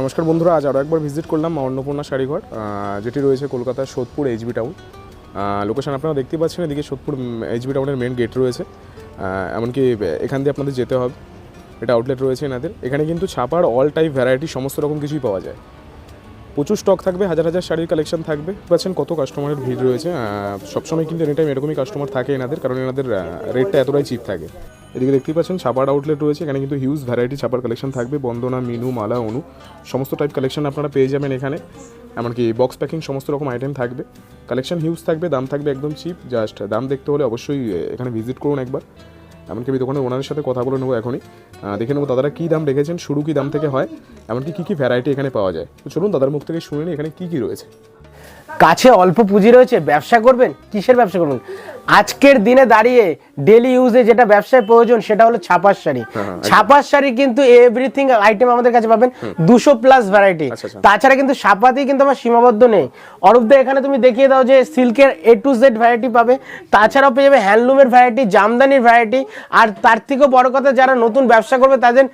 নমস্কার বন্ধুরা, আজ আরও একবার ভিজিট করলাম মা অন্নপূর্ণা শাড়িঘর যেটি রয়েছে কলকাতার সোদপুর এইচবি টাউন লোকেশন আপনারা দেখতে পাচ্ছেন, এদিকে সোদপুর এইচবি টাউনের মেন গেট রয়েছে। এমনকি এখান দিয়ে আপনাদের যেতে হবে। এটা আউটলেট রয়েছে এনাদের। এখানে কিন্তু ছাপার অল টাইপ ভ্যারাইটি সমস্ত রকম কিছুই পাওয়া যায়। প্রচুর স্টক থাকবে, হাজার হাজার শাড়ির কালেকশন থাকবে। পাচ্ছেন কত কাস্টমারের ভিড় রয়েছে। সবসময় কিন্তু এনি টাইম এরকমই কাস্টমার থাকে এনাদের, কারণ এনাদের রেটটা এতটাই চিপ থাকে। এদিকে দেখতেই পাচ্ছেন ছাপার আউটলেট রয়েছে, এখানে কিন্তু হিউজ ভ্যারাইটি ছাপার কালেকশন থাকবে, বন্দনা, মিনু, মালা, অনু, সমস্ত টাইপ কালেকশন আপনারা পেয়ে যাবেন এখানে। এমনকি বক্স প্যাকিং সমস্ত রকম আইটেম থাকবে। কালেকশন হিউজ থাকবে, দাম থাকবে একদম চিপ জাস্ট দাম দেখতে হলে অবশ্যই এখানে ভিজিট করুন একবার। এমনকি আমি দোকানের ওনারের সাথে কথা বলে নেব এখনই। দেখে নেব দাদারা কী দাম রেখেছেন, শুরু কী দাম থেকে হয়, এমনকি কী কী ভ্যারাইটি এখানে পাওয়া যায়। তো চলুন দাদার মুখ থেকে শুনে নিই এখানে কী কী রয়েছে। কাছে অল্প পুঁজি রয়েছে, ব্যবসা করবেন? কিসের ব্যবসা করবেন? আজকের দিনে দাঁড়িয়ে ডেলি ইউজে যেটা ব্যবসায় প্রয়োজন সেটা হলো ছাপার শাড়ি। হ্যাঁ, ছাপার শাড়ি কিন্তু এভরিথিং আইটেম আমাদের কাছে পাবেন। দুশো প্লাস ভ্যারাইটি আচ্ছা, আচ্ছা। তাছাড়া কিন্তু ছাপাতেই কিন্তু আমার সীমাবদ্ধ নেই। অরূপদা এখানে তুমি দেখিয়ে দাও যে সিল্কের এ টু জেড ভ্যারাইটি পাবে। তাছাড়াও পেয়ে যাবে হ্যান্ডলুমের ভ্যারাইটি জামদানির ভ্যারাইটি আর তার থেকেও বড় কথা যারা নতুন ব্যবসা করবে তাদের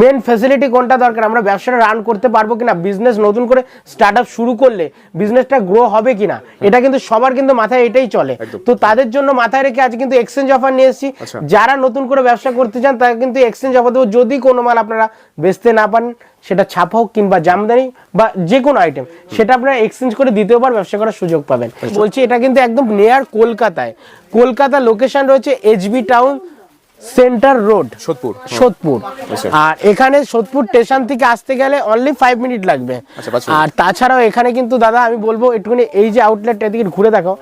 মেন ফেসিলিটি কোনটা দরকার? আমরা ব্যবসাটা রান করতে পারব কিনা? বিজনেস নতুন করে স্টার্ট আপ শুরু করলে বিজনেসটা গ্রো হবে কিনা? এটা কিন্তু সবার কিন্তু মাথায় এটাই চলে। তো তাদের জন্য মাথায় রেখে আজ কিন্তু এক্সচেঞ্জ অফার নিয়ে এসেছি আচ্ছা। যারা নতুন করে ব্যবসা করতে চান তারা কিন্তু এক্সচেঞ্জ অফার দেবো যদি কোনো মাল আপনারা বেচতে না পারেন সেটা ছাপ হোক কিংবা জামদানি বা যে কোনো আইটেম সেটা আপনারা এক্সচেঞ্জ করে দ্বিতীয়বার ব্যবসা করার সুযোগ পাবেন আচ্ছা। বলছি এটা কিন্তু একদম নেয়ার কলকাতায় কলকাতা লোকেশন রয়েছে HB town centre road. Sodepur. Sodepur. আর এখানে সোদপুর স্টেশন থেকে আসতে গেলে অনলি ফাইভ মিনিট লাগবে। আচ্ছা। আর তাছাড়াও এখানে কিন্তু দাদা আমি বলব একটুখানি এই যে আউটলেট এদিকে ঘুরে দেখো।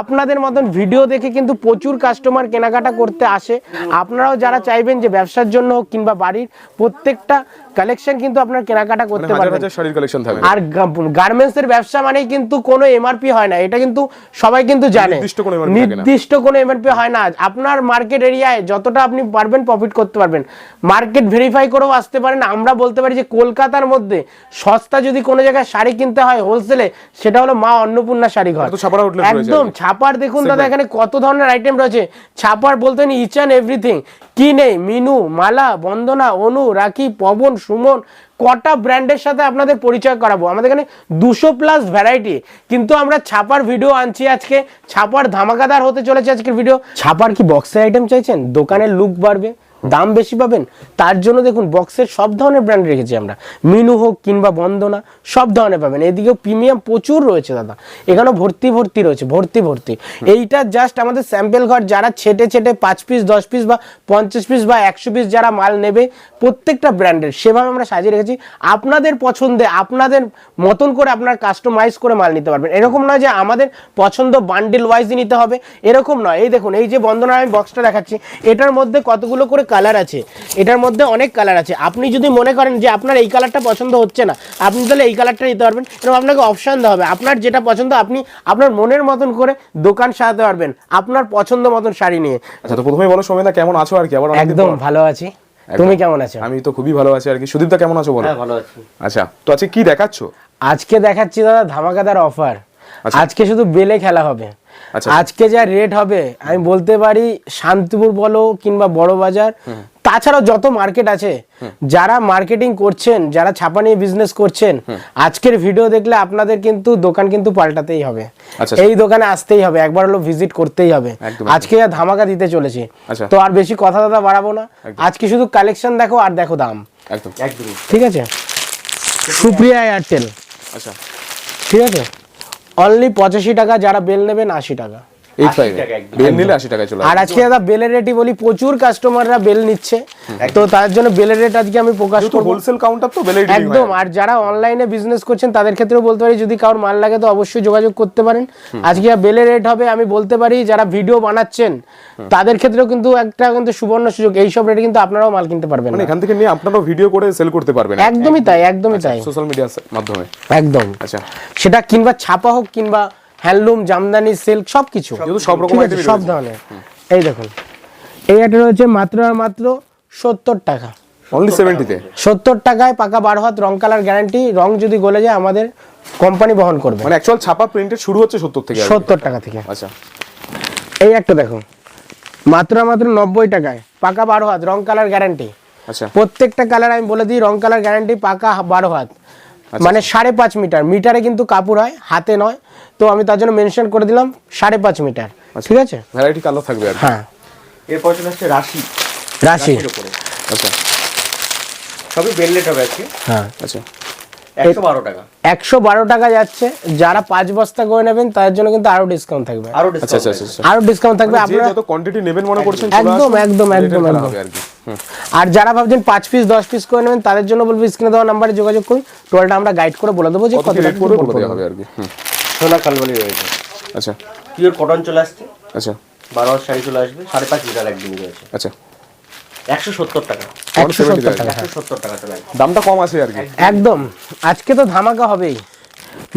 আপনাদের মতন ভিডিও দেখে কিন্তু প্রচুর কাস্টমার কেনাকাটা করতে আসে। আপনারাও যারা চাইবেন যে ব্যবসার জন্য হোক কিংবা বাড়ির প্রত্যেকটা কালেকশন কিন্তু আপনার কেনাকাটা মানে করতে পারবেন। শাড়ির কালেকশন থাকবে। আর গার্মেন্টস এর ব্যবসা মানেই কিন্তু কোনো এমআরপি হয় না। এটা কিন্তু সবাই কিন্তু জানে। নির্দিষ্ট কোনো। এমআরপি হয় না। আপনার মার্কেট এরিয়ায় যতটা আপনি পারবেন প্রফিট করতে পারবেন। মার্কেট ভেরিফাই করেও আসতে পারেন। আমরা বলতে পারি যে কলকাতার মধ্যে সস্তা যদি কোনো জায়গায় শাড়ি কিনতে হয় হোলসেলে সেটা হলো মা অন্নপূর্ণা শাড়ি ঘর একদম ছাপার দেখুন দাদা এখানে কত ধরনের আইটেম রয়েছে। ছাপার বলতে ইচ অ্যান্ড এভরিথিং কি নেই মিনু মালা বন্দনা অনু রাখি পবন সুমন, কটা ব্র্যান্ডের সাথে আপনাদের পরিচয় করাবো? আমাদের এখানে দুশো প্লাস ভ্যারাইটি কিন্তু আমরা ছাপার ভিডিও আনছি আজকে। ছাপার ধামাকাদার হতে চলেছে আজকের ভিডিও ছাপার কি বক্সের আইটেম চাইছেন? দোকানের লুক বাড়বে? দাম বেশি পাবেন? তার জন্য দেখুন, বক্সের সব ধরনের ব্র্যান্ড রেখেছি আমরা। মিনু হোক কিংবা বন্দনা, সব ধরনের পাবেন। এদিকেও প্রিমিয়াম প্রচুর রয়েছে দাদা। এখানেও ভর্তি ভর্তি রয়েছে, ভর্তি ভর্তি। এইটা জাস্ট আমাদের স্যাম্পেল ঘর, যারা ছেটে ছেটে পাঁচ পিস দশ পিস বা পঞ্চাশ পিস বা একশো পিস যারা মাল নেবে, প্রত্যেকটা ব্র্যান্ডের সেভাবে আমরা সাজিয়ে রেখেছি। আপনাদের পছন্দে, আপনাদের মতন করে আপনার কাস্টমাইজ করে মাল নিতে পারবেন। এরকম নয় যে আমাদের পছন্দ বান্ডিল ওয়াইজই নিতে হবে। এরকম নয়। এই দেখুন, এই যে বন্দনার আমি বক্সটা দেখাচ্ছি, এটার মধ্যে কতগুলো করে কালার আছে। এটার মধ্যে অনেক কালার আছে। আপনি যদি মনে করেন যে আপনার এই কালারটা পছন্দ হচ্ছে না আপনি তাহলে এই কালারটা নিতে পারবেন এরকম আপনাকে অপশন দেওয়া হবে। আপনার যেটা পছন্দ আপনি আপনার মনের মতন করে দোকান সাজাতে পারবেন আপনার পছন্দ মতন শাড়ি নিয়ে। আচ্ছা তো প্রথমে বলো সৌমেদা কেমন আছো আর কি? আবার একদম ভালো আছি। তুমি কেমন আছো? আমি তো খুবই ভালো আছি আর কি। সুদীপদা কেমন আছো বলো? ভালো আছি। আচ্ছা তো আজকে কি দেখাচ্ছ? আজকে দেখাচ্ছি দাদা ধামাকাদার অফার আচ্ছা। আজকে শুধু বেলে খেলা হবে। আজকে যা রেট হবে আমি বলতে পারি শান্তিপুর বলো কিংবা বড় বাজার তাছাড়াও যত মার্কেট আছে যারা মার্কেটিং করছেন যারা ছাপা নিয়ে বিজনেস করছেন আজকের ভিডিও দেখলে আপনাদের কিন্তু দোকান কিন্তু পাল্টাতেই হবে। আচ্ছা। এই দোকানে আসতেই হবে একবার হলো ভিজিট করতেই হবে। আজকে যা ধামাকা দিতে চলেছি। আচ্ছা। তো আর বেশি কথা দাদা বাড়াবো না। আজকে শুধু কালেকশন দেখো আর দেখো দাম। একদম। ঠিক আছে? সুপ্রিয়া এয়ারটেল আচ্ছা। ঠিক আছে? অনলি পঁচাশি টাকা যারা বেল নেবেন আশি টাকা। এইট ফাইভ বেল নিলে আশি টাকায় চলে আর আজকে দাদা বেলের রেটই বলি প্রচুর কাস্টমাররা বেল নিচ্ছে। তো তার জন্য বেলের রেট আজকে আমি প্রকাশ হোলসেল কাউন্টার তো বেলের একদম আর যারা অনলাইনে বিজনেস করছেন তাদের ক্ষেত্রেও বলতে পারি যদি কারোর মাল লাগে তো অবশ্যই যোগাযোগ করতে পারেন। আজকে বেলের রেট হবে আমি বলতে পারি যারা ভিডিও বানাচ্ছেন তাদের ক্ষেত্রেও কিন্তু একটা কিন্তু সুবর্ণ সুযোগ। এইসব রেটে কিন্তু আপনারাও মাল কিনতে পারবেন মানে এখান থেকে নিয়ে আপনারাও ভিডিও করে সেল করতে পারবেন। একদমই তাই একদমই তাই। সোশ্যাল মিডিয়ার মাধ্যমে। একদম। আচ্ছা। সেটা কিংবা ছাপা হোক কিংবা হ্যান্ডলুম জামদানি সিল্ক সব রকম ঠিক আছে, item-ই সব ধরনের। এই দেখুন এই একটা রয়েছে মাত্র আর মাত্র সত্তর টাকা। অনলি সেভেন্টিতে সত্তর টাকায় পাকা বারো হাত রং কালার গ্যারান্টি রং যদি গলে যায় আমাদের কোম্পানি বহন করবে। মানে অ্যাকচুয়াল ছাপা প্রিন্টেড শুরু হচ্ছে সত্তর থেকে সত্তর টাকা থেকে। আচ্ছা। এই একটা দেখো মাত্র মাত্র নব্বই টাকায় পাকা বারো হাত রং কালার গ্যারান্টি আচ্ছা। প্রত্যেকটা কালার আমি বলে দিই রং কালার গ্যারান্টি পাকা বারো হাত মানে সাড়ে পাঁচ মিটার মিটারে কিন্তু কাপড় হয় হাতে নয় তো আমি তার জন্য মেনশন করে দিলাম সাড়ে পাঁচ মিটার। ঠিক আছে? ভ্যারাইটি কালো থাকবে আর। হ্যাঁ। এরপর চলে আসছে রাশি। রাশি। আচ্ছা। সবই বেললেট হবে আজকে হ্যাঁ। আচ্ছা। একশো বারো টাকা। যাচ্ছে। যারা পাঁচ বস্তা করে নেবেন তাদের জন্য কিন্তু আরও ডিসকাউন্ট থাকবে। আরও আচ্ছা ডিসকাউন্ট আচ্ছা আচ্ছা। আরও ডিসকাউন্ট থাকবে। আপনারা যত কোয়ান্টিটি নেবেন মনে করছেন একদম, একদম, একদম, একদম। আর যারা ভাবছেন পাঁচ পিস দশ পিস করে নেবেন তাদের জন্য বলব স্ক্রিনে দেওয়া নাম্বারে যোগাযোগ করুন। টোটালটা আমরা গাইড করে বলে দেবো যে কত কত রেট টাকা পড়বে কি বলে দেওয়া হবে আর কি। সোনা কালবালি রয়েছে। আচ্ছা। পিওর কটন চলে আসছে। আচ্ছা। বারো শাড়ি চলে আসবে। সাড়ে পাঁচ মিটার একদিন রয়েছে। আচ্ছা। একশো সত্তর টাকা। একশো সত্তর টাকা একশো সত্তর টাকা চলে দামটা কম আছে আর কি। একদম। আজকে তো ধামাকা হবেই।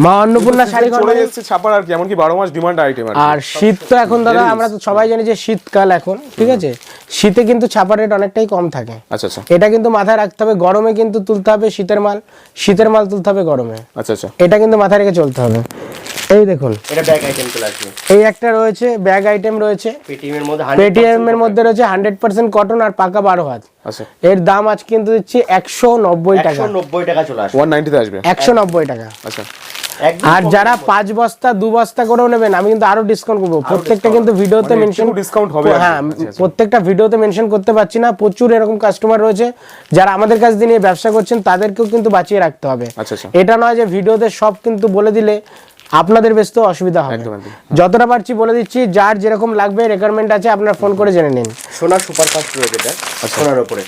মা অন্নপূর্ণা শাড়ি চলে এসেছে ছাপার আর কি এমনকি বারো মাস ডিমান্ড আইটেম আর শীত তো এখন দাদা আমরা তো সবাই জানি যে শীতকাল এখন ঠিক আছে? শীতে কিন্তু ছাপার রেট অনেকটাই কম থাকে। আচ্ছা আচ্ছা। এটা কিন্তু মাথায় রাখতে হবে গরমে কিন্তু তুলতে হবে শীতের মাল। শীতের মাল তুলতে হবে গরমে। আচ্ছা আচ্ছা। এটা কিন্তু মাথায় রেখে চলতে হবে। এই দেখুন। এটা ব্যাগ আইটেম চলে আসবে। এই একটা রয়েছে ব্যাগ আইটেম রয়েছে। পেটিএম এর মধ্যে পেটিএম এর মধ্যে রয়েছে হান্ড্রেড পার্সেন্ট কটন আর পাকা বারো হাত। আচ্ছা। এর দাম আজ কিন্তু দিচ্ছি একশো নব্বই টাকা। একশো নব্বই টাকা চলে আসবে। ওয়ান নাইনটিতে আসবে। একশো নব্বই টাকা। আচ্ছা। আর যারা পাঁচ বস্তা দু বস্তা করেও নেবেন আমি কিন্তু আরও ডিসকাউন্ট করব। প্রত্যেকটা কিন্তু ভিডিওতে মানে মেনশন discount হবে হ্যাঁ আচ্ছা, আচ্ছা। প্রত্যেকটা ভিডিওতে মেনশন করতে পারছি না। প্রচুর এরকম কাস্টমার রয়েছে। যারা আমাদের কাছ দিয়ে ব্যবসা করছেন তাদেরকেও কিন্তু বাঁচিয়ে রাখতে হবে। আচ্ছা এটা নয় যে ভিডিওতে সব কিন্তু বলে দিলে আপনাদের বেশ তো অসুবিধা হবে। একদম। যতটা পারছি বলে দিচ্ছি যার যেরকম লাগবে রেকোয়ারমেন্ট আছে আপনার ফোন করে জেনে নিন। সোনা সুপার ফাস্ট রয়েছে এটা আচ্ছা। সোনার উপরে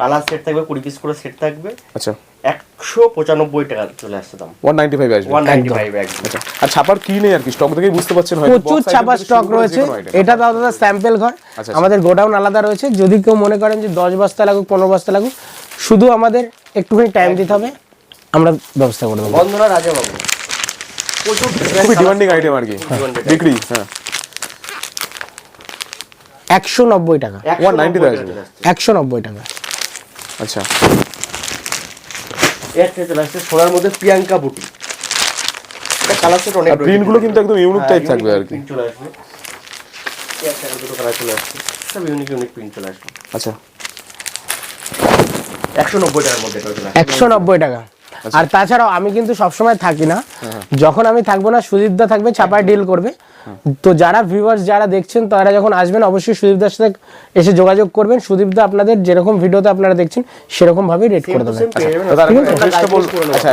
কালার সেট থাকবে কুড়ি পিস করে সেট থাকবে। আচ্ছা। একশো পঁচানব্বই টাকা চলে আসছে দাম। ওয়ান নাইনটি ফাইভ আসবে। ওয়ান নাইনটি ফাইভ আচ্ছা আর ছাপার কি নেই আর কি? স্টক বুঝতে পারছেন প্রচুর শুরু স্টক রয়েছে। এটা দাদা দাদা স্যাম্পেল ঘর। আচ্ছা। আমাদের গোডাউন আলাদা রয়েছে। যদি কেউ মনে করেন যে দশ বস্তা লাগুক পনেরো বস্তা লাগুক শুধু আমাদের একটুখানি টাইম দিতে হবে। আমরা ব্যবস্থা করে দেবো। বন্ধনা রাজা বাবু প্রচুর খুবই ডিমান্ডিং আইটেম আর কি। বিক্রি হ্যাঁ। একশো নব্বই টাকা। 190 টাকা। আসবে। একশো নব্বই টাকা। আচ্ছা। এর চলে আসছে সোনার মধ্যে প্রিয়াঙ্কা বুটি। কালার সেট অনেক আর প্রিন্টগুলো কিন্তু একদম ইউনিক টাইপ থাকবে আর কি। চলে আসবে। একটা দুটো কালার চলে আসছে। সব ইউনিক ইউনিক প্রিন্ট চলে আসবে। আচ্ছা। একশো নব্বই টাকার মধ্যে একশো নব্বই টাকা। আর তাছাড়াও আমি কিন্তু সবসময় থাকি না। যখন আমি থাকব না সুদীপদা থাকবে ছাপায় ডিল করবে। তো যারা ভিউয়ার্স যারা দেখছেন তারা যখন আসবেন অবশ্যই সুদীপদার সাথে এসে যোগাযোগ করবেন। সুদীপদা আপনাদের যেরকম ভিডিওতে আপনারা দেখছেন সেরকম ভাবে রেট করে দেবেন আচ্ছা।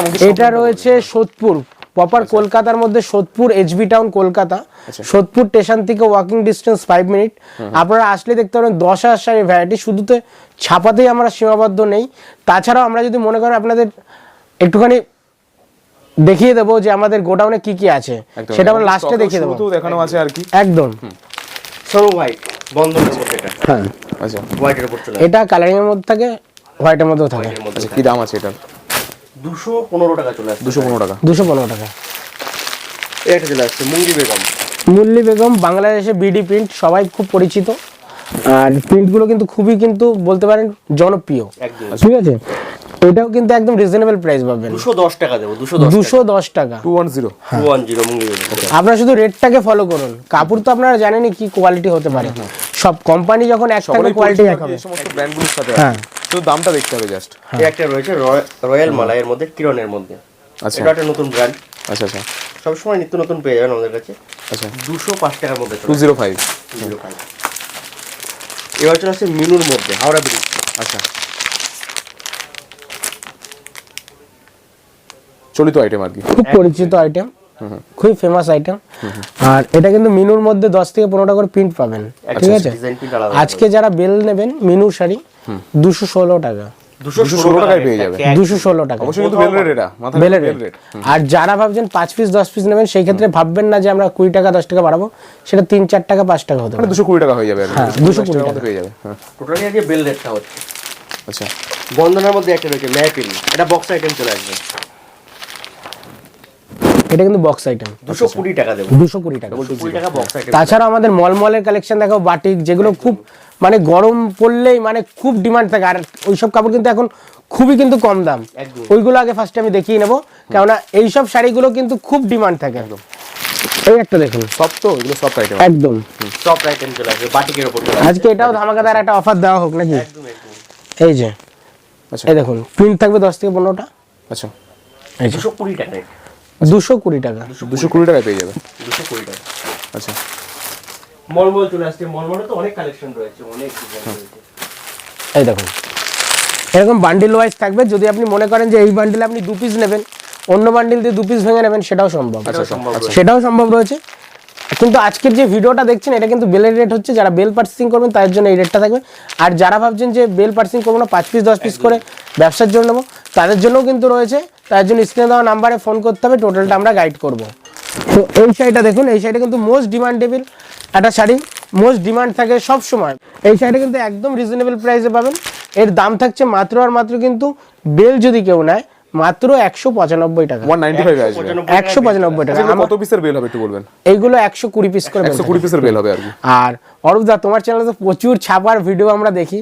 আমাকে এটা রয়েছে সোদপুর। প্রপার কলকাতার মধ্যে Sodepur HB town Kolkata. Sodepur station থেকে ওয়াকিং ডিস্টেন্স ফাইভ মিনিট আপনারা আসলে দেখতে পারেন দশ হাজার শাড়ি ভ্যারাইটি শুধুতে ছাপাতেই আমরা সীমাবদ্ধ নেই। তাছাড়াও আমরা যদি মনে করেন আপনাদের একটুখানি দেখিয়ে দেবো যে আমাদের গোডাউনে কি কি আছে। সেটা আমরা লাস্টে দেখিয়ে দেবো। দেখানো আছে আর কি। একদম। সরু হোয়াইট বন্ধনের মধ্যে এটা। হ্যাঁ। আচ্ছা। হোয়াইটের উপর চলে এটা কালারিং এর মধ্যে থাকে হোয়াইটের মধ্যেও থাকে। আচ্ছা কি দাম আছে এটার? দুশো পনেরো টাকা চলে আসছে। দুশো পনেরো টাকা। দুশো পনেরো টাকা। এই চলে আসছে মুঙ্গি বেগম। মুল্লি বেগম বাংলাদেশে বিডি প্রিন্ট সবাই খুব পরিচিত। আর প্রিন্টগুলো কিন্তু খুবই কিন্তু বলতে পারেন জনপ্রিয়। ঠিক আছে? এটাও কিন্তু একদম রিজনেবল প্রাইস পাবেন। টাকা দেবো দুশো দশ টাকা। Two one zero. Two one zero মুঙ্গি আপনারা শুধু রেটটাকে ফলো করুন। কাপড় তো আপনারা জানেনই কি কোয়ালিটি হতে পারে। সব কোম্পানি যখন এক থাকে সকলেই কোয়ালিটি এক হবে এই সমস্ত ব্র্যান্ডগুলোর সাথে। হ্যাঁ। তো দামটা দেখতে হবে জাস্ট এই একটা রয়েছে রয়- রয়্যাল মালাইয়ের মধ্যে কিরণের মধ্যে। আচ্ছা। এটা একটা নতুন ব্র্যান্ড আচ্ছা আচ্ছা। সবসময় নিত্য নতুন পেয়ে যাবেন আমাদের কাছে। আচ্ছা। দুশো পাঁচ টাকার মধ্যে two zero five zero five এবার চলে আসছে মিনুর মধ্যে হাওড়া ব্রিজ। আচ্ছা। চলিত আইটেম আর কি। খুব পরিচিত আইটেম খুবই ফেমাস আইটেম আর এটা কিন্তু মিনুর মধ্যে দশ থেকে পনেরোটা করে প্রিন্ট পাবেন। ঠিক আছে? ডিজাইন প্রিন্ট আলাদা আজকে যারা বেল নেবেন মিনুর শাড়ি দুশো ষোলো টাকা। দুশো দুশো ষোলো টাকায় পেয়ে যাবে। দুশো টাকা অবশ্যই কিন্তু বেল রেট এটা বেল রেট রেট আর যারা ভাবছেন পাঁচ পিস দশ পিস নেবেন সেই ক্ষেত্রে ভাববেন না যে আমরা কুড়ি টাকা দশ টাকা বাড়াবো। সেটা তিন চার টাকা পাঁচ টাকা হতে মানে পারে। দুশো কুড়ি টাকা হয়ে যাবে হ্যাঁ, দুশো 220 টাকার মধ্যে পেয়ে যাবে হ্যাঁ। টোটালি আজকে বেল রেটটা হচ্ছে। আচ্ছা। বন্ধনের মধ্যে একটা রয়েছে ম্যাপিল এটা বক্স আইটেম চলে আসবে। এটা কিন্তু বক্স আইটেম দুশো কুড়ি টাকা দেবো। দুশো কুড়ি টাকা টাকা বক্স আইটেম তাছাড়া আমাদের মলমলের কালেকশন দেখো বাটিক যেগুলো খুব মানে গরম পড়লেই মানে খুব ডিমান্ড থাকে। আর ওইসব কাপড় কিন্তু এখন খুবই কিন্তু কম দাম। ওইগুলো আগে ফার্স্টে আমি দেখিয়ে নেব। কেননা এইসব শাড়িগুলো কিন্তু খুব ডিমান্ড থাকে। এই একটা দেখুন। সব তো? এগুলো সব আইটেম একদম। সফট আইটেম চলে আসবে বাটিকের উপর আজকে এটাও ধামাকাদার একটা অফার দেওয়া হোক নাকি? একদম একদম। এই যে আচ্ছা। এই দেখুন প্রিন্ট থাকবে দশ থেকে পনেরোটা। আচ্ছা। এই যে। দুশো কুড়ি টাকায়। দুশো কুড়ি টাকা। দুশো কুড়ি টাকায় পেয়ে যাবে? দুশো কুড়ি টাকা। আচ্ছা। মলমল চলে আসছে। মলমলে তো অনেক কালেকশন রয়েছে অনেক এই দেখুন এরকম বান্ডিল ওয়াইজ থাকবে। যদি আপনি মনে করেন যে এই বান্ডিলে আপনি দু পিস নেবেন অন্য বান্ডিল দিয়ে দু পিস ভেঙে নেবেন সেটাও সম্ভব। আচ্ছা আচ্ছা। আচ্ছা। সেটাও সম্ভব রয়েছে। কিন্তু আজকের যে ভিডিওটা দেখছেন এটা কিন্তু বেলের রেট হচ্ছে যারা বেল পার্সিং করবেন তাদের জন্য এই রেটটা থাকবে। আর যারা ভাবছেন যে বেল পার্সিং করব না পাঁচ পিস দশ পিস করে ব্যবসার জন্য নেব তাদের জন্যও কিন্তু রয়েছে তার জন্য স্ক্রিনে দেওয়া নাম্বারে ফোন করতে হবে টোটালটা আমরা গাইড করব। তো এই শাড়িটা দেখুন এই শাড়িটা কিন্তু মোস্ট ডিমান্ডেবল একটা শাড়ি মোস্ট ডিমান্ড থাকে সব সময় এই শাড়িটা কিন্তু একদম রিজনেবল প্রাইসে পাবেন। এর দাম থাকছে মাত্র আর মাত্র কিন্তু বেল যদি কেউ নেয় মাত্র একশো পঁচানব্বই টাকা। একশো পঁচানব্বই টাকা। আচ্ছা, এগুলো আমার কত পিসের বেল হবে একটু বলবেন? এইগুলো একশো কুড়ি পিস করে একশো কুড়ি পিসের বেল হবে আর আর অরূপদা তোমার চ্যানেলে তো প্রচুর ছাপার ভিডিও আমরা দেখি।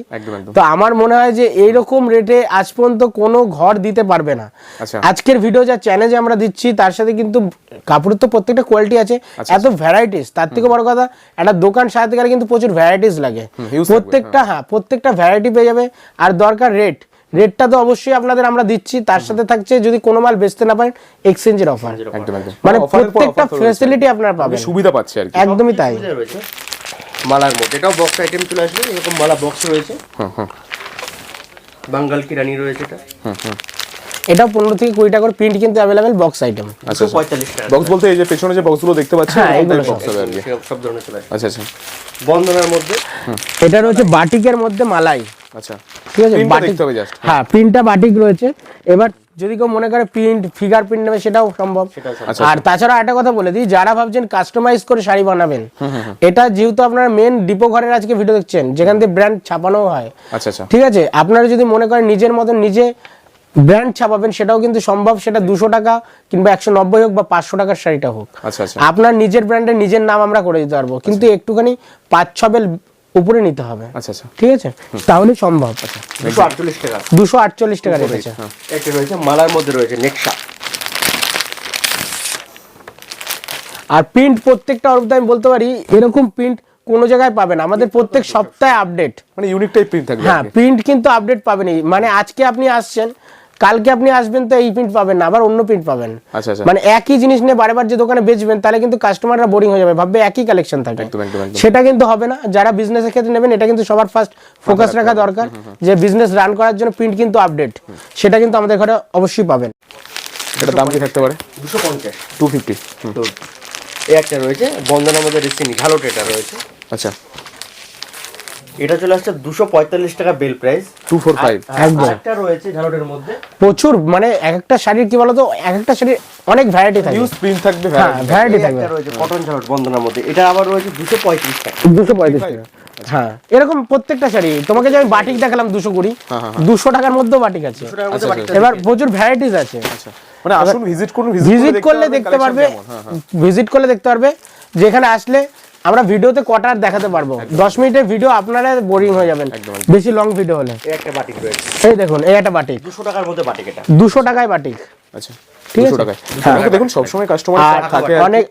তো আমার মনে হয় যে এইরকম রেটে আজ পর্যন্ত কোনো ঘর দিতে পারবে না। আচ্ছা। আজকের ভিডিও যা চ্যালেঞ্জ আমরা দিচ্ছি তার সাথে কিন্তু কাপড়ের তো প্রত্যেকটা কোয়ালিটি আছে। আচ্ছা, এত ভ্যারাইটিস তার থেকে বড় কথা একটা দোকান সাজাতে গেলে কিন্তু প্রচুর ভ্যারাইটিস লাগে। প্রত্যেকটা হ্যাঁ। প্রত্যেকটা ভ্যারাইটি পেয়ে যাবে। আর দরকার রেট রেটটা তো অবশ্যই আপনাদের আমরা দিচ্ছি। তার সাথে থাকছে যদি কোনো মাল বেচতে না পারেন এক্সচেঞ্জের অফার মানে প্রত্যেকটা। ফেসিলিটি আপনারা পাবেন। সুবিধা পাচ্ছে আর কি। একদমই তাই। মালার মধ্যে এটাও বক্স আইটেম চলে আসবে এরকম মালা বক্স রয়েছে। বাঙ্গাল কিরানি রয়েছে এটা। হুম পনেরো থেকে কুড়ি টাকা করে প্রিন্ট কিন্তু অ্যাভেলেবেল বক্স আইটেম আচ্ছা বক্স বলতে এই যে পেছনে যে বক্সগুলো দেখতে পাচ্ছেন হ্যাঁ, বক্স হবে আর কি। সব- সব ধরনের চলে আচ্ছা আচ্ছা। বন্ধনার মধ্যে। এটা রয়েছে বাটিকের মধ্যে মালাই। আচ্ছা। ঠিক আছে বাটিক। হ্যাঁ। প্রিন্টটা বাটিক রয়েছে। এবার যদি কেউ মনে করে প্রিন্ট ফিগার প্রিন্ট নেবে সেটাও সম্ভব। আচ্ছা, আর তাছাড়া একটা কথা বলে দিই যারা ভাবছেন কাস্টমাইজ করে শাড়ি বানাবেন এটা যেহেতু আপনার মেন ডিপো ঘরের আজকে ভিডিও দেখছেন যেখান থেকে ব্র্যান্ড ছাপানো হয়। আচ্ছা আচ্ছা। ঠিক আছে? আপনারা যদি মনে করেন নিজের মতন নিজে ব্র্যান্ড ছাপাবেন সেটাও কিন্তু সম্ভব সেটা দুশো টাকা কিংবা একশো নব্বই হোক বা পাঁচশো টাকার শাড়িটা হোক। আচ্ছা আচ্ছা। আপনার নিজের ব্র্যান্ডের নিজের নাম আমরা করে দিতে পারব। কিন্তু একটুখানি পাঁচ ছ বেল উপরে নিতে হবে। আচ্ছা আচ্ছা। ঠিক আছে? তাহলে সম্ভব। দুশো আটচল্লিশ টাকা। দুশো আটচল্লিশ টাকা রেখেছে। একটা রয়েছে মালার মধ্যে রয়েছে নেক্সা আর প্রিন্ট প্রত্যেকটা অরূপ আমি বলতে পারি এরকম প্রিন্ট কোনো জায়গায় পাবেন আমাদের প্রত্যেক সপ্তাহে আপডেট মানে ইউনিক টাইপ প্রিন্ট থাকবে হ্যাঁ প্রিন্ট কিন্তু আপডেট পাবেনই। মানে আজকে আপনি আসছেন কালকে আপনি আসবেন তো এই প্রিন্ট পাবেন না আবার অন্য প্রিন্ট পাবেন। আচ্ছা আচ্ছা। মানে একই জিনিস নিয়ে বারবার যে দোকানে বেচবেন তাহলে কিন্তু কাস্টমাররা বোরিং হয়ে যাবে ভাববে একই কালেকশন থাকে। সেটা কিন্তু হবে না। যারা বিজনেসের ক্ষেত্রে নেবেন এটা কিন্তু সবার ফার্স্ট ফোকাস রাখা দরকার। যে বিজনেস রান করার জন্য প্রিন্ট কিন্তু আপডেট সেটা কিন্তু আমাদের ঘরে অবশ্যই পাবেন। এটা দাম কি থাকতে পারে? দুশো পঞ্চাশ। টু ফিফটি তো এই একটা রয়েছে বন্ধনার মধ্যে রেসিনি ঝালোট এটা রয়েছে। আচ্ছা। এটা চলে আসছে দুশো পঁয়তাল্লিশ টাকা বেল প্রাইস টু ফোর ফাইভ একদম। একটা রয়েছে ঝালোটের মধ্যে। প্রচুর মানে এক একটা শাড়ির কি বলতো এক একটা শাড়ির অনেক ভ্যারাইটি থাকে। নিউজ প্রিন্ট থাকবে হ্যাঁ ভ্যারাইটি থাকবে একটা রয়েছে কটন ঝালোট বন্ধনার মধ্যে। এটা আবার রয়েছে দুশো পঁয়ত্রিশ টাকা। দুশো পঁয়ত্রিশ টাকা। হ্যাঁ এরকম প্রত্যেকটা শাড়ি। তোমাকে যে আমি বাটিক দেখালাম দুশো কুড়ি হ্যাঁ, হ্যাঁ, দুশো টাকার মধ্যেও বাটিক আছে। মধ্যে বাটিকটা এবার প্রচুর ভ্যারাইটিস আছে। আচ্ছা মানে আসুন ভিজিট করুন ভিজিট করলে দেখতে পারবে ভিজিট করলে দেখতে পারবে যেখানে আসলে আমরা ভিডিওতে কটা আর দেখাতে পারব? দশ মিনিটের ভিডিও আপনারা বোরিং হয়ে যাবেন। বেশি লং ভিডিও হলে। এই একটা বাটিক এই দেখুন এই একটা বাটিক দুশো টাকার মধ্যে বাটিক এটা। দুশো টাকায় বাটিক আচ্ছা ঠিক আছে? টাকায়। হ্যাঁ। দেখুন সবসময় কাস্টমার থাকে অনেক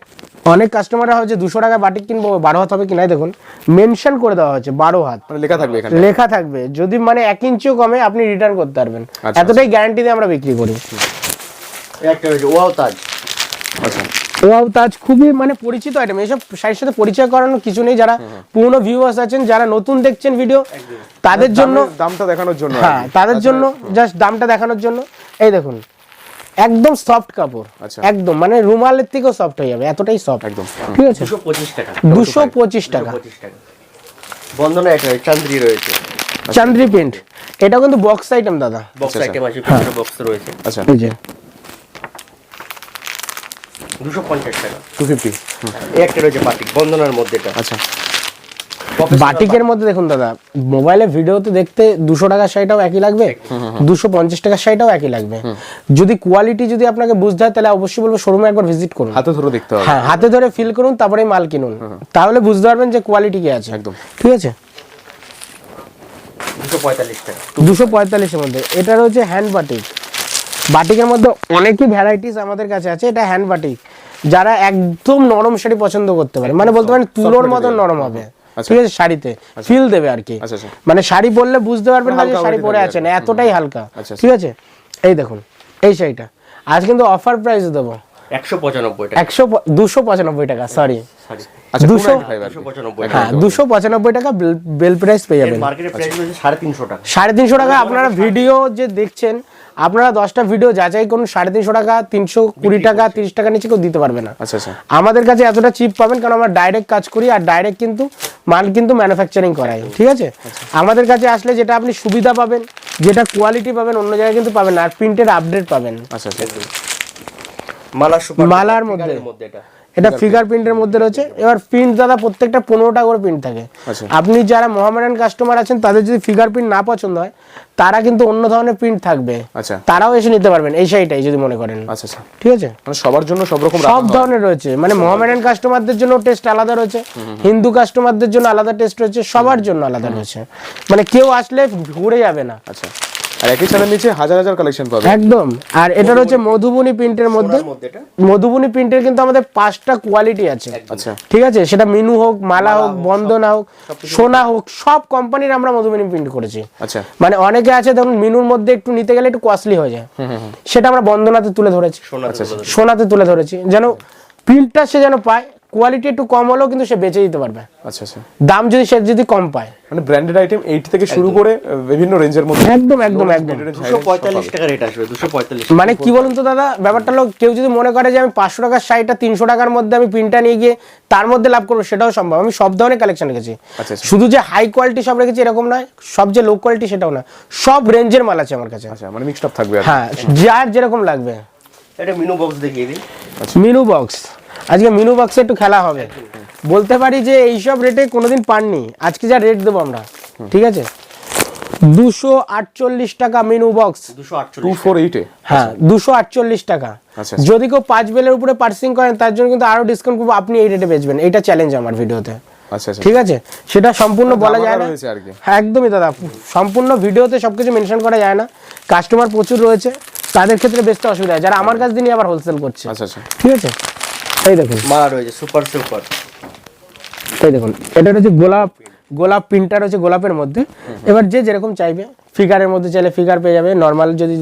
অনেক কাস্টমাররা হচ্ছে দুশো টাকায় বাটিক কিনবো বারো হাত হবে দেখুন। মেনশন করে দেওয়া হচ্ছে বারো হাত। মানে লেখা থাকবে লেখা থাকবে। যদি মানে এক ইঞ্চিও কমে আপনি রিটার্ন করতে পারবেন। আচ্ছা, এতটাই গ্যারান্টি দিয়ে আমরা বিক্রি করি। একটা ওয়াও তাজ। আচ্ছা। ওয়াও তাজ খুবই মানে পরিচিত আইটেম এইসব শাড়ির সাথে পরিচয় করানোর কিছু নেই। যারা পুরনো ভিউয়ার্স আছেন যারা নতুন দেখছেন ভিডিও তাদের জন্য দামটা দেখানোর জন্য হ্যাঁ তাদের জন্য জাস্ট দামটা দেখানোর জন্য। এই দেখুন একদম সফট কাপড়। আচ্ছা। একদম মানে রুমালের থেকেও সফট হয়ে যাবে এতটাই সফট একদম। ঠিক আছে? দুশো পঁচিশ টাকা। দুশো পঁচিশ। টাকা। বন্ধনা একটা চান্দ্রি রয়েছে। চান্দ্রি প্রিন্ট এটা কিন্তু বক্স আইটেম দাদা। বক্স আচ্ছা। আইটেম আছে বক্স রয়েছে। আচ্ছা। এই যে। দুশো পঞ্চাশ টাকা। টু ফিফটি এই একটা রয়েছে বাটিক বন্ধনার মধ্যে এটা। আচ্ছা। বাটিকের মধ্যে দেখুন দাদা মোবাইলে ভিডিওতে দেখতে দুশো টাকার শাড়িটাও একই লাগবে দুশো পঞ্চাশ টাকার শাড়িটাও একই লাগবে। যদি কোয়ালিটি যদি আপনাকে বুঝতে হয় তাহলে অবশ্যই বলব শোরুমে একবার ভিজিট করুন। হাতে ধরে দেখতে হবে। হ্যাঁ হাতে ধরে ফিল করুন তারপরে মাল কিনুন। তাহলে বুঝতে পারবেন যে কোয়ালিটি কি আছে। একদম। ঠিক আছে? দুশো পঁয়তাল্লিশ টাকা। দুশো পঁয়তাল্লিশের মধ্যে। এটা রয়েছে হ্যান্ড বাটিক বাটিকের মধ্যে অনেকই ভ্যারাইটিস আমাদের কাছে আছে এটা হ্যান্ড বাটিক যারা একদম নরম শাড়ি পছন্দ করতে পারে। মানে বলতে পারেন তুলোর মতন নরম হবে। ঠিক আছে শাড়িতে। ফিল দেবে আর কি। আচ্ছা, আচ্ছা। মানে শাড়ি পরলে বুঝতে পারবেন না যে শাড়ি পরে আছেন আছে না এতটাই হালকা। আচ্ছা, ঠিক আছে? এই দেখুন এই শাড়িটা। আজ কিন্তু অফার প্রাইস দেবো। একশো পঁচানব্বই টাকা। একশো দুশো পঁচানব্বই টাকা সরি আচ্ছা দুশো 295 আর একশো কি। পঁচানব্বই হ্যাঁ দুশো পঁচানব্বই টাকা বেল- বেল প্রাইস পেয়ে যাবেন। মার্কেটের প্রাইস রয়েছে সাড়ে তিনশো টাকা। সাড়ে তিনশো টাকা আপনারা ভিডিও যে দেখছেন আপনারা দশটা ভিডিও যাচাই করুন সাড়ে তিনশো টাকা তিনশো কুড়ি টাকা তিরিশ টাকা নিচে কেউ দিতে পারবে না। আচ্ছা আচ্ছা। আমাদের কাছে এতটা চিপ পাবেন কারণ আমরা ডাইরেক্ট কাজ করি আর ডাইরেক্ট কিন্তু মাল কিন্তু ম্যানুফ্যাকচারিং করাই ঠিক আছে? আমাদের কাছে আসলে যেটা আপনি সুবিধা পাবেন যেটা কোয়ালিটি পাবেন অন্য জায়গায় কিন্তু পাবেন না আর প্রিন্টের আপডেট পাবেন। আচ্ছা। মালার সুপার মালার মধ্যে। এটা। ফিগার প্রিন্টের মধ্যে রয়েছে। এবার প্রিন্ট দাদা প্রত্যেকটা পনেরোটা করে প্রিন্ট থাকে। আচ্ছা। আপনি যারা মহামেডান কাস্টমার আছেন তাদের যদি ফিগার প্রিন্ট না পছন্দ হয় তারা কিন্তু অন্য ধরনের প্রিন্ট থাকবে। আচ্ছা। তারাও এসে নিতে পারবেন এই শাড়িটাই যদি মনে করেন। আচ্ছা আচ্ছা। ঠিক আছে? মানে সবার জন্য সব রকম সব ধরনের রয়েছে। মানে মোহামেডান কাস্টমারদের জন্য টেস্ট আলাদা রয়েছে। হিন্দু কাস্টমারদের জন্য আলাদা টেস্ট রয়েছে। সবার জন্য আলাদা রয়েছে। মানে কেউ আসলে ঘুরে যাবে না। আচ্ছা। আর একই ছাদের নিচে হাজার হাজার কালেকশন পাবে। একদম। আর এটা মধুবনী প্রিন্টের মধ্যে মধুবনী প্রিন্টের কিন্তু আমাদের পাঁচটা কোয়ালিটি আছে। আচ্ছা। ঠিক আছে? সেটা মিনু হোক মালা হোক বন্দনা হোক সোনা হোক সব কোম্পানির আমরা মধুবনী প্রিন্ট করেছি। আচ্ছা। মানে অনেকে আছে ধরুন মিনুর মধ্যে একটু নিতে গেলে একটু কস্টলি হয়ে যায়। সেটা আমরা বন্দনাতে তুলে ধরেছি। সোনার আচ্ছা। সোনাতে তুলে ধরেছি। যেন প্রিন্টটা সে যেন পায় কোয়ালিটি একটু কম হলেও কিন্তু সে বেঁচে দিতে পারবে। আচ্ছা আচ্ছা। দাম যদি সে যদি কম পায়। মানে ব্র্যান্ডেড আইটেম এইট থেকে শুরু করে বিভিন্ন রেঞ্জের মধ্যে একদম একদম একদম। দুশো পঁয়তাল্লিশ টাকা রেট আসবে দুশো পঁয়তাল্লিশ মানে কি বলুন তো দাদা ব্যাপারটা হলো কেউ যদি মনে করে যে আমি পাঁচশো টাকার শাড়িটা তিনশো টাকার মধ্যে আমি প্রিন্টটা নিয়ে গিয়ে তার মধ্যে লাভ করব সেটাও সম্ভব। আমি সব ধরনের কালেকশন রেখেছি আচ্ছা, আচ্ছা। শুধু যে হাই কোয়ালিটি সব রেখেছি এরকম নয় সব যে লো কোয়ালিটি সেটাও না সব রেঞ্জের মাল আছে আমার কাছে। আচ্ছা মানে মিক্সড আপ থাকবে আর হ্যাঁ যার যেরকম লাগবে। এটা মিনু বক্স দেখিয়ে দিই। মিনু বক্স আজকে মিনু বক্সে একটু খেলা হবে। বলতে পারি যে এইসব রেটে কোনোদিন পাননি। আজকে যা রেট দেবো আমরা। ঠিক আছে? দুশো আটচল্লিশ টাকা মিনু বক্স টু ফোর এইটে হ্যাঁ দুশো আটচল্লিশ টাকা। আচ্ছা, যদি কেউ পাঁচ বেলের উপরে পার্সিং করেন তার জন্য কিন্তু আরও ডিসকাউন্ট করব। আপনি এই রেটে বেচবেন। এটা চ্যালেঞ্জ আমার ভিডিওতে আচ্ছা আচ্ছা। ঠিক আছে? সেটা সম্পূর্ণ বলা যায় না। হ্যাঁ একদমই দাদা। সম্পূর্ণ ভিডিওতে সবকিছু মেনশন করা যায় না। কাস্টমার প্রচুর রয়েছে। তাদের ক্ষেত্রে বেচতে অসুবিধা হয়। যারা আমার কাছ দিয়ে নিয়ে আবার হোলসেল করছে। আচ্ছা আচ্ছা। ঠিক আছে? এই দেখুন। মালা রয়েছে সুপার সুপার এই দেখুন। এটা হচ্ছে গোলাপ গোলাপ প্রিন্টার হচ্ছে গোলাপের মধ্যে। এবার যে যেরকম চাইবে ফিগারের মধ্যে চাইলে ফিগার পেয়ে যাবে। নর্মাল যদি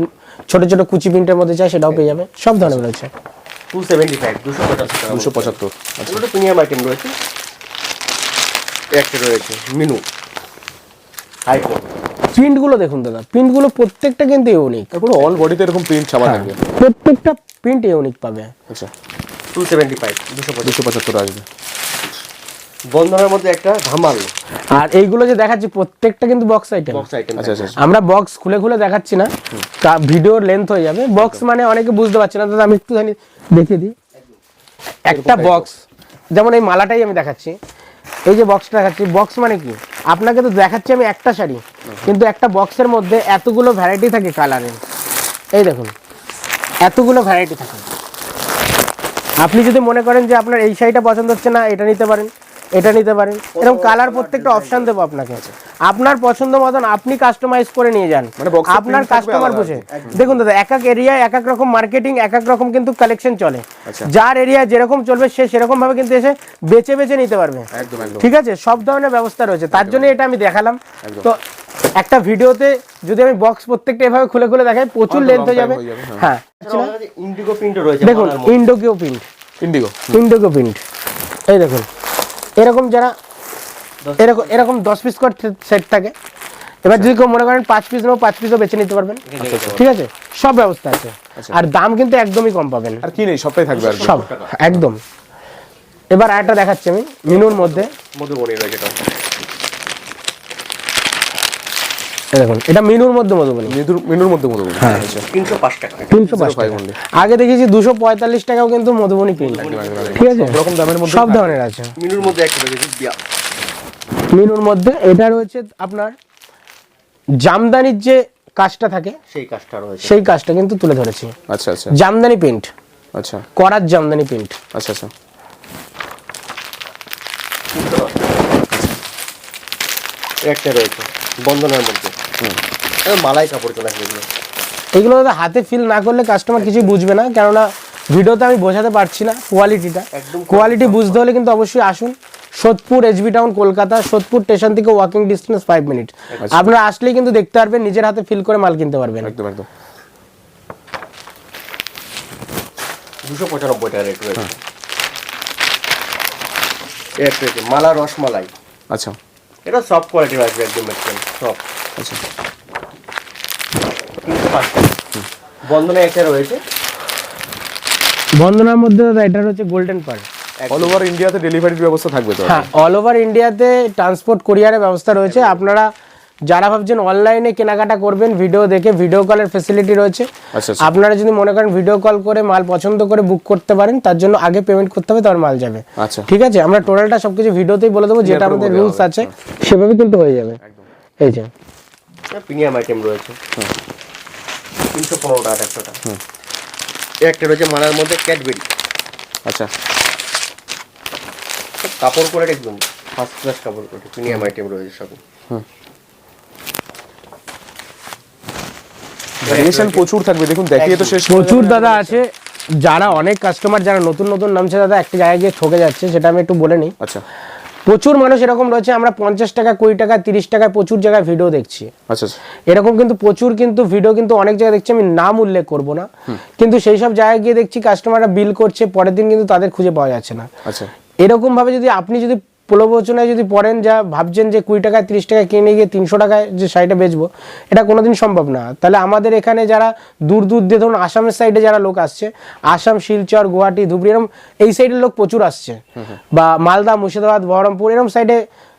ছোট ছোট কুচি প্রিন্টের মধ্যে চাই সেটাও পেয়ে যাবে। সব ধরনের রয়েছে। টু সেভেন্টি ফাইভ দুশো পঁচাত্তর টাকা দুশো পঁচাত্তর। এগুলো প্রিমিয়াম আইটেম রয়েছে। একটা রয়েছে মিনু প্রিন্টগুলো দেখুন দাদা প্রিন্টগুলো প্রত্যেকটা কিন্তু ইউনিক পুরো অল বডিতে এরকম প্রিন্ট ছাপা থাকবে প্রত্যেকটা প্রিন্ট ইউনিক পাবে। আচ্ছা। টু সেভেন্টি ফাইভ দুশো পঁচাত্তর আসবে। বন্ধনের মধ্যে একটা ধামাল। আর এইগুলো যে দেখাচ্ছি প্রত্যেকটা কিন্তু বক্স আইটেম বক্স আইটেম আচ্ছা আচ্ছা আমরা বক্স খুলে খুলে দেখাচ্ছি না। ভিডিওর লেন্থ হয়ে যাবে। বক্স মানে অনেকে বুঝতে পারছে না দাদা আমি একটুখানি দেখিয়ে দিই। একটা বক্স যেমন এই মালাটাই আমি দেখাচ্ছি। এই যে বক্সটা দেখাচ্ছি বক্স মানে কি? আপনাকে তো দেখাচ্ছি আমি একটা শাড়ি কিন্তু একটা বক্সের মধ্যে এতগুলো ভ্যারাইটি থাকে কালারের এই দেখুন এতগুলো ভ্যারাইটি থাকে। আপনি যদি মনে করেন যে আপনার এই শাড়িটা পছন্দ হচ্ছে না এটা নিতে পারেন এটা নিতে পারেন এরকম কালার প্রত্যেকটা অপশান দেবো আপনাকে। আপনার পছন্দ মতন আপনি কাস্টমাইজ করে নিয়ে যান। মানে আপনার কাস্টমার বুঝে। দেখুন দাদা এক এক এরিয়ায় এক এক রকম মার্কেটিং এক এক রকম কিন্তু কালেকশন চলে। আচ্ছা। যার এরিয়া যেরকম চলবে সে সেরকম ভাবে কিন্তু এসে বেছে বেছে নিতে পারবে। একদম একদম। ঠিক আছে? সব ধরনের ব্যবস্থা রয়েছে। তার জন্য এটা আমি দেখালাম। তো একটা ভিডিওতে যদি আমি বক্স প্রত্যেকটা এভাবে খুলে খুলে দেখাই প্রচুর লেন্থ হয়ে যাবে। হয়ে যাবে, হ্যাঁ। ইন্ডিগো প্রিন্ট রয়েছে দেখুন। ইন্ডোকিও প্রিন্ট ইন্ডিগো ইন্ডোকিও প্রিন্ট এই দেখুন। এরকম যারা এরকম এরকম দশ পিস করে সেট থাকে। এবার যদি কেউ মনে করেন পাঁচ পিস নেব পাঁচ পিসও বেছে নিতে পারবেন। ঠিক আছে? সব ব্যবস্থা আছে। আর দাম কিন্তু একদমই কম পাবেন। আর কি নেই? সবটাই থাকবে আর সব একদম। এবার আরেকটা দেখাচ্ছি আমি মিনুর মধ্যে। মধুবনী রয়েছে এটা দেখুন এটা মিনুর মধ্যে মধুবনী মেনুর মেনুর মধ্যে মতো হ্যাঁ। আচ্ছা তিনশো পাঁচ টাকা। তিনশো পাঁচ টাকা। আগে দেখেছি দুশো পঁয়তাল্লিশ টাকাও কিন্তু মধুবনী প্রিন্ট ঠিক আছে? সব দামের মধ্যে সব ধরনের আছে। মিনুর মধ্যে একটা বিয়া। মিনুর মধ্যে এটা রয়েছে আপনার জামদানির যে কাজটা থাকে সেই কাজটা রয়েছে। সেই কাজটা কিন্তু তুলে ধরেছি। আচ্ছা আচ্ছা। জামদানি প্রিন্ট। আচ্ছা। করার জামদানি প্রিন্ট। আচ্ছা আচ্ছা। একটা রয়েছে বন্ধনের মধ্যে। হুম। মালাই কাপড় চলে আসবে এগুলো দাদা হাতে ফিল না করলে কাস্টমার কিছু বুঝবে না কেননা ভিডিওতে আমি বোঝাতে পারছি না কোয়ালিটিটা একদম কোয়ালিটি বুঝতে হলে কিন্তু অবশ্যই আসুন। Sodepur SB town Kolkata Sodepur station থেকে ওয়াকিং ডিস্টেন্স ফাইভ মিনিট আপনারা আসলেই কিন্তু দেখতে পারবেন নিজের হাতে ফিল করে মাল কিনতে পারবেন। একদম একদম। দুশো পঁচানব্বই টাকা রেট রয়েছে। রয়েছে মালা রসমালাই। আচ্ছা। এটা সফট কোয়ালিটির আসবে একদম দেখছেন সব আচ্ছা। তিনশো পাঁচ বন্ধনে একটা রয়েছে। বন্ধনার মধ্যে দাদা এটা হচ্ছে গোল্ডেন পার অল ওভার ইন্ডিয়াতে ডেলিভারির ব্যবস্থা থাকবে তো? হ্যাঁ অল ওভার ইন্ডিয়াতে ট্রান্সপোর্ট কুরিয়ারের ব্যবস্থা রয়েছে। আপনারা যারা ভাবছেন অনলাইনে কেনাকাটা করবেন ভিডিও দেখে ভিডিও কলের ফেসিলিটি রয়েছে। আচ্ছা আচ্ছা। আপনারা যদি মনে করেন ভিডিও কল করে মাল পছন্দ করে বুক করতে পারেন তার জন্য আগে পেমেন্ট করতে হবে তারপর মাল যাবে। আচ্ছা। ঠিক আছে? আমরা টোটালটা সবকিছু ভিডিওতেই বলে দেবো যেটা আমাদের রুলস আছে সেভাবে কিন্তু হয়ে যাবে। এই যে। প্রিমিয়াম আইটেম রয়েছে। তিনশো পনেরো টাকা একশো টাকা। একটা রয়েছে মালার মধ্যে ক্যাডবেরি আচ্ছা। কাপড় কোয়ালিটি একদম ফার্স্ট ক্লাস কাপড় কোয়ালিটি প্রিমিয়াম আইটেম রয়েছে সব ভেরিয়েশন প্রচুর থাকবে দেখুন দেখিয়ে তো শেষ প্রচুর দাদা আছে যারা অনেক কাস্টমার যারা নতুন নতুন নামছে দাদা একটা জায়গায় গিয়ে ঠকে যাচ্ছে সেটা আমি একটু বলে নিই। আচ্ছা। প্রচুর মানুষ এরকম রয়েছে আমরা পঞ্চাশ টাকা কুড়ি টাকা তিরিশ টাকায় প্রচুর জায়গায় ভিডিও দেখছি। আচ্ছা আচ্ছা। এরকম কিন্তু প্রচুর কিন্তু ভিডিও কিন্তু অনেক জায়গায় দেখছি আমি নাম উল্লেখ করব না। কিন্তু সেই সব জায়গায় গিয়ে দেখছি কাস্টমাররা বিল করছে পরের দিন কিন্তু তাদের খুঁজে পাওয়া যাচ্ছে না। আচ্ছা। এরকম ভাবে যদি আপনি যদি প্রলোচনায় যদি পড়েন যা ভাবছেন যে কুড়ি টাকায় তিরিশ টাকায় কিনে গিয়ে তিনশো টাকায় যে শাড়িটা বেচবো এটা কোনোদিন সম্ভব না। তাহলে আমাদের এখানে যারা দূর দূর দিয়ে ধরুন আসামের সাইডে যারা লোক আসছে আসাম শিলচর গুয়াহাটি ধুবড়ি এরকম এই সাইডের লোক প্রচুর আসছে। বা মালদা মুর্শিদাবাদ বহরমপুর এরকম সাইডে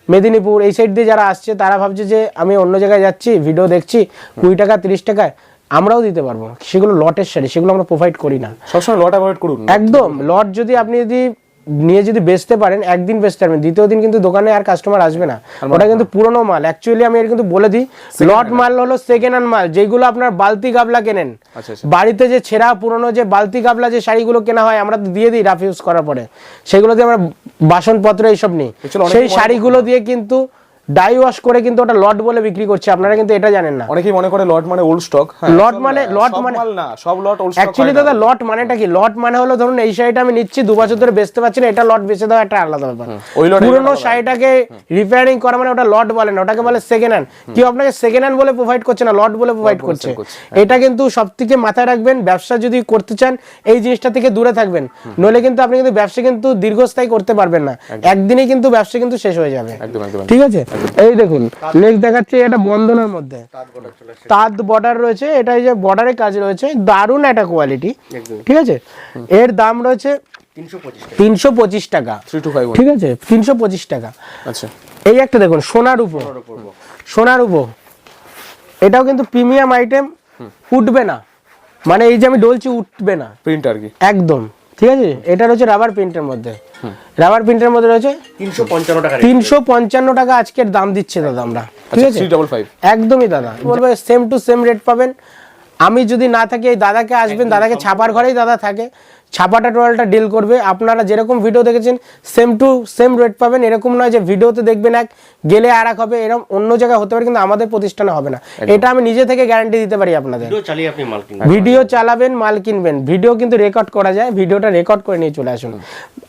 মেদিনীপুর এই সাইড দিয়ে যারা আসছে তারা ভাবছে যে আমি অন্য জায়গায় যাচ্ছি ভিডিও দেখছি কুড়ি টাকা তিরিশ টাকায় আমরাও দিতে পারব সেগুলো লটের শাড়ি সেগুলো আমরা প্রোভাইড করি না। সবসময় লট অ্যাভয়েড করুন। একদম লট যদি আপনি যদি নিয়ে যদি বেচতে পারেন একদিন বেচতে পারবেন দ্বিতীয় দিন কিন্তু দোকানে আর কাস্টমার আসবে না। ওটা কিন্তু পুরনো মাল। অ্যাকচুয়ালি আমি এর কিন্তু বলে দিই লট মাল হলো সেকেন্ড হ্যান্ড মাল যেগুলো আপনার বালতি গাবলা কেনেন। আচ্ছা আচ্ছা। বাড়িতে যে ছেঁড়া পুরনো যে বালতি গাবলা যে শাড়িগুলো কেনা হয় আমরা তো দিয়ে দিই রাফ ইউজ করার পরে। সেগুলো দিয়ে আমরা বাসনপত্র এইসব নিই। সেই শাড়িগুলো দিয়ে কিন্তু ডাই ওয়াশ করে কিন্তু ওটা লট বলে বিক্রি করছে আপনারা কিন্তু এটা জানেন না। অনেকেই মনে করে লট মানে ওল্ড স্টক Lot মানে- lot মানে- মাল না সব লট ওল্ড স্টক অ্যাকচুয়ালি দাদা লট মানেটা কি? লট মানে হলো ধরুন এই শাড়িটা আমি নিচ্ছি দু বছর ধরে বেচতে পারছি না এটা লট বেচে দেওয়া একটা আলাদা ব্যাপার। ওই এর পুরোনো শাড়িটাকে রিপেয়ারিং করা মানে ওটা লট বলে না ওটাকে বলে সেকেন্ড হ্যান্ড কেউ আপনাকে সেকেন্ড হ্যান্ড বলে প্রোভাইড করছে না লট বলে প্রোভাইড করছে। এটা কিন্তু সব থেকে মাথায় রাখবেন ব্যবসা যদি করতে চান এই জিনিসটা থেকে দূরে থাকবেন। নইলে কিন্তু আপনি কিন্তু ব্যবসা কিন্তু দীর্ঘস্থায়ী করতে পারবেন না। একদিনেই কিন্তু ব্যবসা কিন্তু শেষ হয়ে যাবে। একদম একদম একদম। ঠিক আছে? এই দেখুন নেক্সট দেখাচ্ছে এটা বন্ধনের মধ্যে। তাঁত বর্ডার রয়েছে এটা এই যে বর্ডারের কাজ রয়েছে দারুণ একটা কোয়ালিটি ঠিক আছে? এর দাম রয়েছে তিনশো পঁচিশ টাকা। ঠিক আছে? তিনশো পঁচিশ টাকা। আচ্ছা। এই একটা দেখুন সোনার উপর। সোনার উপর। এটাও কিন্তু প্রিমিয়াম আইটেম উঠবে না। মানে এই যে আমি ডলছি উঠবে না। প্রিন্ট আর কি। একদম। ঠিক আছে? এটা রয়েছে রাবার প্রিন্টের মধ্যে। রাবার প্রিন্টের মধ্যে রয়েছে তিনশো পঞ্চান্ন টাকা তিনশো পঞ্চান্ন টাকা আজকের দাম দিচ্ছে দাদা আমরা। ঠিক আচ্ছা আছে? একদমই দাদা। বলব সেম টু সেম রেট পাবেন। আমি যদি না থাকি এই দাদাকে আসবেন দাদাকে ছাপার ঘরেই দাদা থাকে। ছাপাটা টোটালটা ডিল করবে। আপনারা যেরকম ভিডিও দেখেছেন সেম টু সেম রেট পাবেন। এরকম নয় যে ভিডিওতে দেখবেন এক গেলে আর এক হবে এরকম অন্য জায়গায় হতে পারে কিন্তু আমাদের প্রতিষ্ঠানে হবে না। এটা আমি নিজে থেকে গ্যারান্টি দিতে পারি আপনাদের। ভিডিও চালাবেন মাল কিনবেন। ভিডিও কিন্তু রেকর্ড করা যায়। ভিডিওটা রেকর্ড করে নিয়ে চলে আসুন।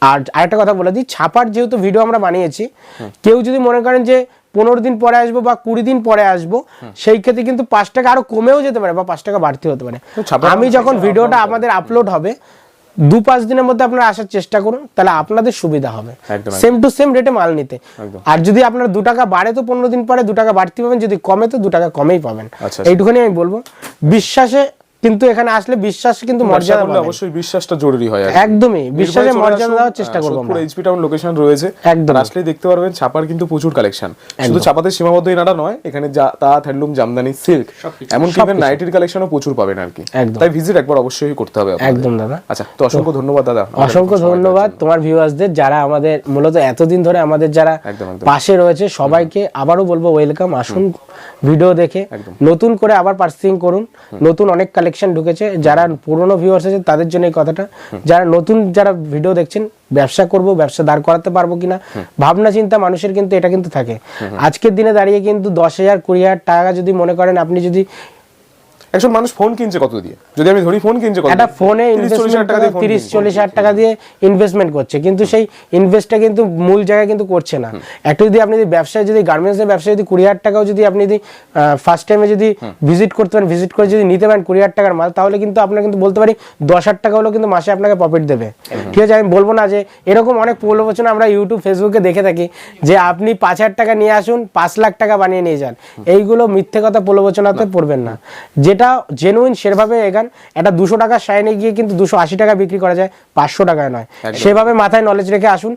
আর আরেকটা কথা বলে দিই ছাপার যেহেতু ভিডিও আমরা বানিয়েছি কেউ যদি মনে করেন যে পনেরো দিন পরে আসব বা কুড়ি দিন পরে আসব সেই ক্ষেত্রে কিন্তু পাঁচ টাকা আরও কমেও যেতে পারে বা পাঁচ টাকা বাড়তি হতে পারে। আমি যখন ভিডিওটা আমাদের আপলোড হবে দু পাঁচ দিনের মধ্যে আপনারা আসার চেষ্টা করুন তাহলে আপনাদের সুবিধা হবে। সেম টু সেম রেটে মাল নিতে। আর যদি আপনার দু টাকা বাড়ে তো পনেরো দিন পরে দু টাকা বাড়তি পাবেন যদি কমে তো দু টাকা কমেই পাবেন। আচ্ছা, আচ্ছা। এইটুখানি আমি বলব। বিশ্বাসে কিন্তু এখানে আসলে বিশ্বাস কিন্তু মর্যাদা। অবশ্যই বিশ্বাসটা জরুরি হয় একদমই বিশ্বাসে মর্যাদা দেওয়ার চেষ্টা করব আমরা। এইচপি টাউন লোকেশন রয়েছে। একদম। আর আসলেই দেখতে পারবেন ছাপার কিন্তু প্রচুর কালেকশন শুধু ছাপাতে সীমাবদ্ধ এনারা নয় এখানে যা তাঁত হ্যান্ডলুম জামদানি সিল্ক এমনকি ইভেন নাইটির কালেকশনও প্রচুর পাবেন আর কি। একদম। তাই ভিজিট একবার অবশ্যই করতে হবে একদম দাদা। আচ্ছা তো অসংখ্য ধন্যবাদ দাদা। অসংখ্য ধন্যবাদ তোমার ভিউয়ার্সদের যারা আমাদের মূলত এতদিন ধরে আমাদের যারা। পাশে রয়েছে সবাইকে আবারও বলব ওয়েলকাম আসুন ভিডিও দেখে। নতুন করে আবার পার্সিং করুন। নতুন অনেক কালেকশন ঢুকেছে, যারা পুরনো ভিউয়ার্স আছে, তাদের জন্য এই কথাটা। যারা নতুন যারা ভিডিও দেখছেন, ব্যবসা করব, ব্যবসা দাঁড় করাতে পারব কিনা, ভাবনা চিন্তা মানুষের কিন্তু এটা কিন্তু থাকে। আজকের দিনে দাঁড়িয়ে কিন্তু দশ হাজার, কুড়ি হাজার টাকা যদি মনে করেন, আপনি যদি একজন মানুষ ফোন কিনছে কত দিয়ে? যদি আমি ধরি ফোন কিনছে কত একটা ফোনে 30, 40 ইনভেস্টমেন্ট টাকা দিয়ে phone তিরিশ কিনছে। চল্লিশ হাজার টাকা দিয়ে ইনভেস্টমেন্ট করছে। কিন্তু সেই ইনভেস্টটা কিন্তু মূল জায়গায় কিন্তু করছে না। একটা যদি আপনি যদি ব্যবসায় যদি গার্মেন্টসের ব্যবসায় যদি কুড়ি হাজার টাকাও যদি আপনি যদি ফার্স্ট টাইমে যদি ভিজিট করতে পারেন ভিজিট করে যদি নিতে পারেন কুড়ি হাজার টাকার মাল তাহলে কিন্তু আপনার কিন্তু বলতে পারি দশ হাজার টাকা হলেও কিন্তু মাসে আপনাকে প্রফিট দেবে। ঠিক আছে আমি বলব না যে এরকম অনেক প্রলোচনা আমরা ইউটিউব ফেসবুকে দেখে থাকি যে আপনি পাঁচ হাজার টাকা নিয়ে আসুন পাঁচ লাখ টাকা বানিয়ে নিয়ে যান। এইগুলো মিথ্যে কথা প্রলোচনাতে পড়বেন না। যেটা জেনুইন সেভাবে এগান এটা দুশো টাকার শাইনে গিয়ে কিন্তু দুশো আশি টাকা বিক্রি করা যায় পাঁচশো টাকায় নয়। সেভাবে মাথায় নলেজ রেখে আসুন।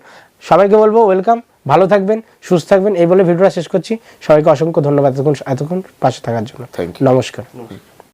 সবাইকে বলব ওয়েলকাম ভালো থাকবেন সুস্থ থাকবেন এই বলে ভিডিওটা শেষ করছি। সবাইকে অসংখ্য ধন্যবাদ এতক্ষণ এতক্ষণ পাশে থাকার জন্য. নমস্কার।